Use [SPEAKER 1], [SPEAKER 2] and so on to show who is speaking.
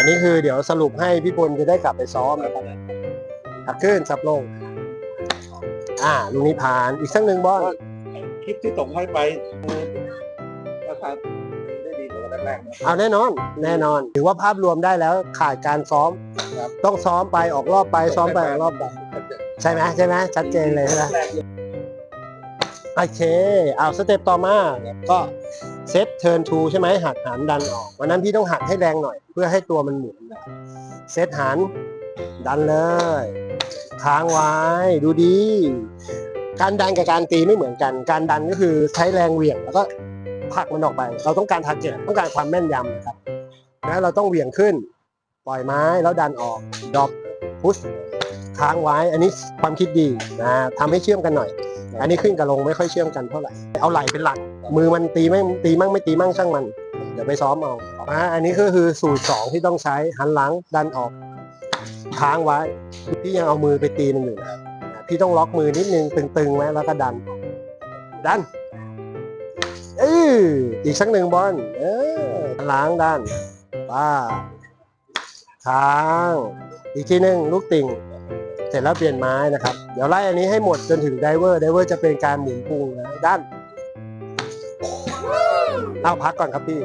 [SPEAKER 1] อันนี้คือเดี๋ยวสรุปให้พี่พลจะได้กลับไปซ้อมนะครับหักขึ้นสับลง อ่าลูกนี้ผ่านอีกสักหนึ่งบอล
[SPEAKER 2] คลิปที่ส่งให้ไปราคาได้ดีกว่าแรกๆนะ
[SPEAKER 1] เอาแน่นอน แน่นอน ถือว่าภาพรวมได้แล้วขาดการซ้อม
[SPEAKER 2] ครับ
[SPEAKER 1] ต้องซ้อมไปออกรอบไปซ้อมไปออกรอบไปใช่ไหมใช่ไหมชัดเจนเลยใช่ไหมโอเค เอาสเต็ปต่อมาก็ เซตเทิร์นทูใช่ไหมหักหารดันออก วันนั้นพี่ต้องหักให้แรงหน่อย เพื่อให้ตัวมันหมุนเซตหารดันเลยค้างไว้ดูดี การดันกับการตีไม่เหมือนกัน การดันก็คือใช้แรงเหวี่ยงแล้วก็ผลักมันออกไป เราต้องการทาร์เก็ตต้องการความแม่นยำนะครับนะเราต้องเหวี่ยงขึ้น ปล่อยไม้แล้วดันออกดรอปพุชค้างไว้ อันนี้ความคิดดีนะทำให้เชื่อมกันหน่อย อันนี้ขึ้นกับลงไม่ค่อยเชื่อมกันเท่าไหร่เอาไหลเป็นหลัก มือมันตีไม่ตีมั่งไม่ตีมั่งช่างมัน เดี๋ยวไปซ้อมเอาอ่าอันนี้ก็คือสูตรสองที่ต้องใช้หันหลังดันออกค้างไว้พี่ยังเอามือไปตีมันอยู่นะพี่ต้องล็อกมือนิดนึงตึงๆไว้แล้วก็ดัน ดันเอออีกสักหนึ่งบอลเออหันหลังดันป้าค้าง อีกทีหนึ่งลูกติ่ง เสร็จแล้วเปลี่ยนไม้นะครับ เดี๋ยวไล่อันนี้ให้หมดจนถึงไดเวอร์ไดเวอร์จะเป็นการหมุนพุงนะด้านเอาพักก่อนครับพี่